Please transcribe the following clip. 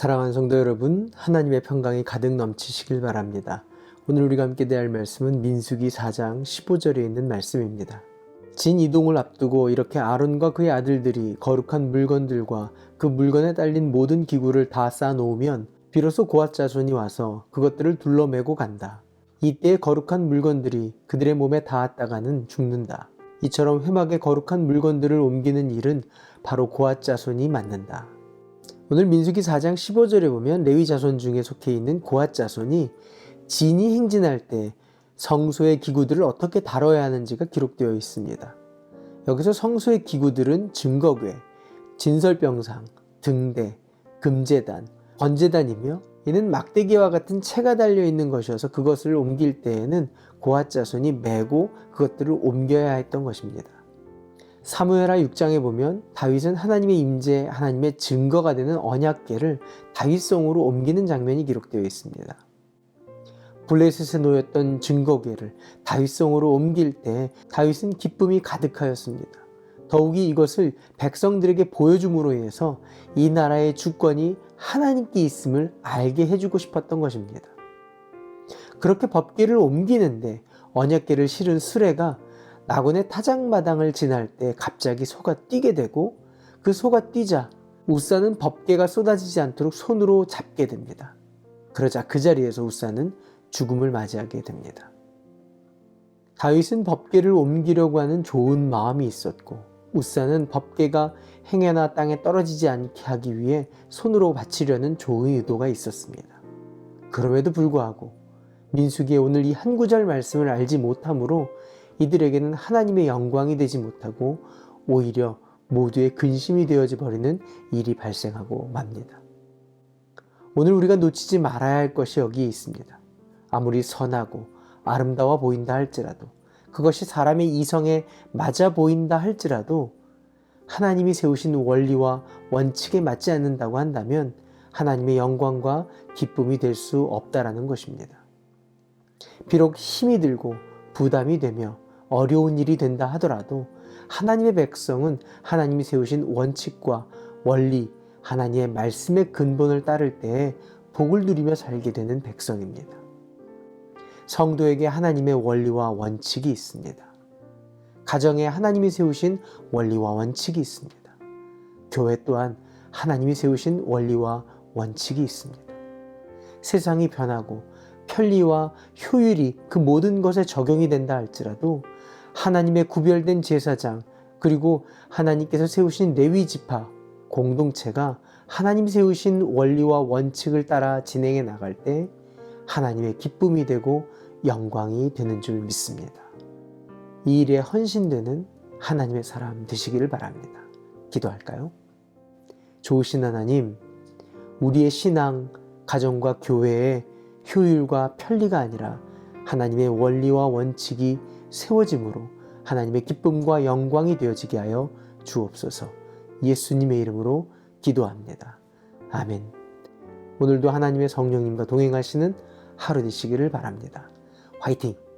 사랑하는 성도 여러분, 하나님의 평강이 가득 넘치시길 바랍니다. 오늘 우리가 함께 대할 말씀은 민수기 4장 15절에 있는 말씀입니다. 진 이동을 앞두고 이렇게 아론과 그의 아들들이 거룩한 물건들과 그 물건에 딸린 모든 기구를 다 쌓아놓으면 비로소 고앗 자손이 와서 그것들을 둘러매고 간다. 이때 거룩한 물건들이 그들의 몸에 닿았다가는 죽는다. 이처럼 회막에 거룩한 물건들을 옮기는 일은 바로 고앗 자손이 맡는다. 오늘 민수기 4장 15절에 보면 레위 자손 중에 속해 있는 고앗 자손이 진이 행진할 때 성소의 기구들을 어떻게 다뤄야 하는지가 기록되어 있습니다. 여기서 성소의 기구들은 증거궤, 진설병상, 등대, 금제단, 번제단이며 이는 막대기와 같은 채가 달려 있는 것이어서 그것을 옮길 때에는 고앗 자손이 메고 그것들을 옮겨야 했던 것입니다. 사무엘하 6장에 보면 다윗은 하나님의 임재, 하나님의 증거가 되는 언약궤를 다윗성으로 옮기는 장면이 기록되어 있습니다. 블레셋에 놓였던 증거궤를 다윗성으로 옮길 때 다윗은 기쁨이 가득하였습니다. 더욱이 이것을 백성들에게 보여줌으로 인해서 이 나라의 주권이 하나님께 있음을 알게 해주고 싶었던 것입니다. 그렇게 법궤를 옮기는데 언약궤를 실은 수레가 나곤의 타작마당을 지날 때 갑자기 소가 뛰게 되고 그 소가 뛰자 우사는 법궤가 쏟아지지 않도록 손으로 잡게 됩니다. 그러자 그 자리에서 우사는 죽음을 맞이하게 됩니다. 다윗은 법궤를 옮기려고 하는 좋은 마음이 있었고 우사는 법궤가 행여나 땅에 떨어지지 않게 하기 위해 손으로 바치려는 좋은 의도가 있었습니다. 그럼에도 불구하고 민수기의 오늘 이 한 구절 말씀을 알지 못하므로 이들에게는 하나님의 영광이 되지 못하고 오히려 모두의 근심이 되어져 버리는 일이 발생하고 맙니다. 오늘 우리가 놓치지 말아야 할 것이 여기에 있습니다. 아무리 선하고 아름다워 보인다 할지라도 그것이 사람의 이성에 맞아 보인다 할지라도 하나님이 세우신 원리와 원칙에 맞지 않는다고 한다면 하나님의 영광과 기쁨이 될 수 없다라는 것입니다. 비록 힘이 들고 부담이 되며 어려운 일이 된다 하더라도 하나님의 백성은 하나님이 세우신 원칙과 원리, 하나님의 말씀의 근본을 따를 때에 복을 누리며 살게 되는 백성입니다. 성도에게 하나님의 원리와 원칙이 있습니다. 가정에 하나님이 세우신 원리와 원칙이 있습니다. 교회 또한 하나님이 세우신 원리와 원칙이 있습니다. 세상이 변하고 편리와 효율이 그 모든 것에 적용이 된다 할지라도 하나님의 구별된 제사장 그리고 하나님께서 세우신 레위 지파 공동체가 하나님 세우신 원리와 원칙을 따라 진행해 나갈 때 하나님의 기쁨이 되고 영광이 되는 줄 믿습니다. 이 일에 헌신되는 하나님의 사람 되시기를 바랍니다. 기도할까요? 좋으신 하나님, 우리의 신앙, 가정과 교회의 효율과 편리가 아니라 하나님의 원리와 원칙이 세워짐으로 하나님의 기쁨과 영광이 되어지게 하여 주옵소서 예수님의 이름으로 기도합니다. 아멘. 오늘도 하나님의 성령님과 동행하시는 하루 되시기를 바랍니다. 화이팅!